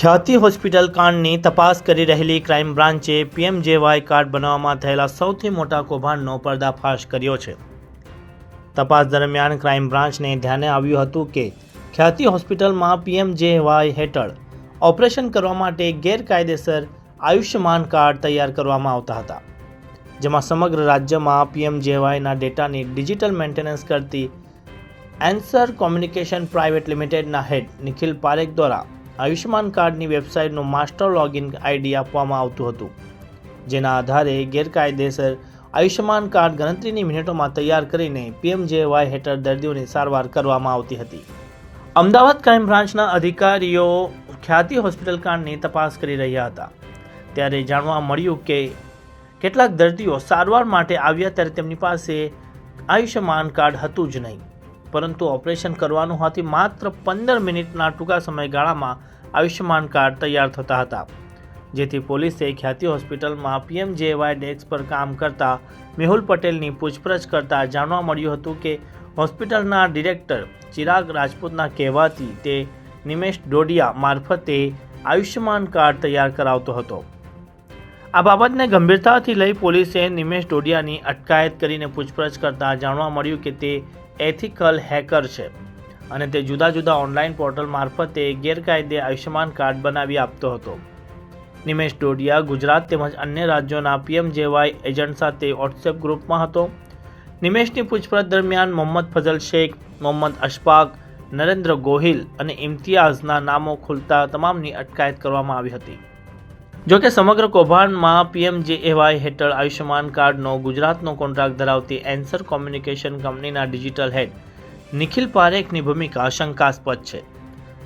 ખ્યાતિ હોસ્પિટલ કાંડની તપાસ કરી રહેલી ક્રાઇમ બ્રાન્ચે પીએમજેવાય કાર્ડ બનાવવામાં થયેલા સૌથી મોટા કૌભાંડનો પર્દાફાશ કર્યો છે. તપાસ દરમિયાન ક્રાઇમ બ્રાન્ચને ધ્યાને આવ્યું હતું કે ખ્યાતિ હોસ્પિટલમાં પીએમજેવાય હેઠળ ઓપરેશન કરવા માટે ગેરકાયદેસર આયુષ્યમાન કાર્ડ તૈયાર કરવામાં આવતા હતા. જેમાં સમગ્ર રાજ્યમાં પીએમજેવાયના ડેટાની ડિજિટલ મેન્ટેનન્સ કરતી એન્સર કોમ્યુનિકેશન પ્રાઇવેટ લિમિટેડના હેડ નિખિલ પારેખ દ્વારા આયુષ્યમાન કાર્ડની વેબસાઇટનું માસ્ટર લોગિન આઈડી આપવામાં આવતું હતું, જેના આધારે ગેરકાયદેસર આયુષ્યમાન કાર્ડ ગણતરીની મિનિટોમાં તૈયાર કરીને પીએમજેવાય હેઠળ દર્દીઓની સારવાર કરવામાં આવતી હતી. અમદાવાદ ક્રાઇમ બ્રાન્ચના અધિકારીઓ ખ્યાતિ હોસ્પિટલ કાંડની તપાસ કરી રહ્યા હતા. ત્યારે જાણવા મળ્યું કે કેટલાક દર્દીઓ સારવાર માટે આવ્યા ત્યારે તેમની પાસે આયુષ્યમાન કાર્ડ હતું જ નહીં. પરંતુ ઓપરેશન કરવાનું હોવાથી માત્ર પંદર મિનિટના ટૂંકા સમયગાળામાં આયુષ્યમાન કાર્ડ તૈયાર થતા હતા. જેથી પોલીસે ખ્યાતિ હોસ્પિટલમાં પીએમજેવાય ડેસ્ક પર કામ કરતા મેહુલ પટેલની પૂછપરછ કરતા જાણવા મળ્યું હતું કે હોસ્પિટલના ડિરેક્ટર ચિરાગ રાજપૂતના કહેવાથી તે નિમેશ ડોડિયા મારફતે આયુષ્યમાન કાર્ડ તૈયાર કરાવતો હતો. આ બાબતને ગંભીરતાથી લઈ પોલીસે નિમેશ ડોડિયાની અટકાયત કરીને પૂછપરછ કરતા જાણવા મળ્યું કે તે એથિકલ હેકર છે અને તે જુદા જુદા ઓનલાઈન પોર્ટલ મારફતે ગેરકાયદે આયુષ્યમાન કાર્ડ બનાવી આપતો હતો. નિમેશ ડોડિયા, ગુજરાત તેમજ અન્ય રાજ્યોના પીએમજેવાય એજન્ટ સાથે વોટ્સએપ ગ્રુપમાં હતો. નિમેશની પૂછપરછ દરમિયાન મોહમ્મદ ફઝલ શેખ, મોહમ્મદ અશફાક, નરેન્દ્ર ગોહિલ અને ઇમ્તિયાઝના નામો ખુલતા તમામની અટકાયત કરવામાં આવી હતી. જોકે સમગ્ર કૌભાંડમાં પીએમજેએવાય હેઠળ આયુષ્યમાન કાર્ડનો ગુજરાતનો કોન્ટ્રાક્ટ ધરાવતી એન્સર કોમ્યુનિકેશન કંપનીના ડિજિટલ હેડ નિખિલ પારેખની ભૂમિકા શંકાસ્પદ છે.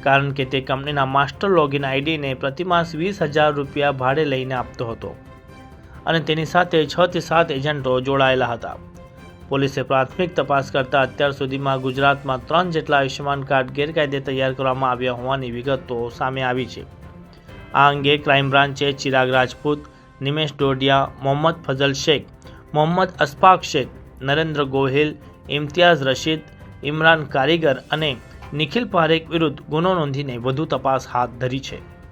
કારણ કે તે કંપનીના માસ્ટર લોગિન આઈડીને પ્રતિમાસ વીસ હજાર રૂપિયા ભાડે લઈને આપતો હતો અને તેની સાથે છ થી સાત એજન્ટો જોડાયેલા હતા. પોલીસે પ્રાથમિક તપાસ કરતા અત્યાર સુધીમાં ગુજરાતમાં ત્રણ જેટલા આયુષ્યમાન કાર્ડ ગેરકાયદે તૈયાર કરવામાં આવ્યા હોવાની વિગતો સામે આવી છે. આ અંગે ક્રાઇમ બ્રાન્ચે ચિરાગ રાજપૂત, નિમેશ ડોડિયા, મોહમ્મદ ફઝલ શેખ, મોહમ્મદ અશફાક શેખ, નરેન્દ્ર ગોહિલ, ઇમ્તિયાઝ રશીદ, ઇમરાન કારીગર અને નિખિલ પારેખ વિરુદ્ધ ગુનો નોંધીને વધુ તપાસ હાથ ધરી છે.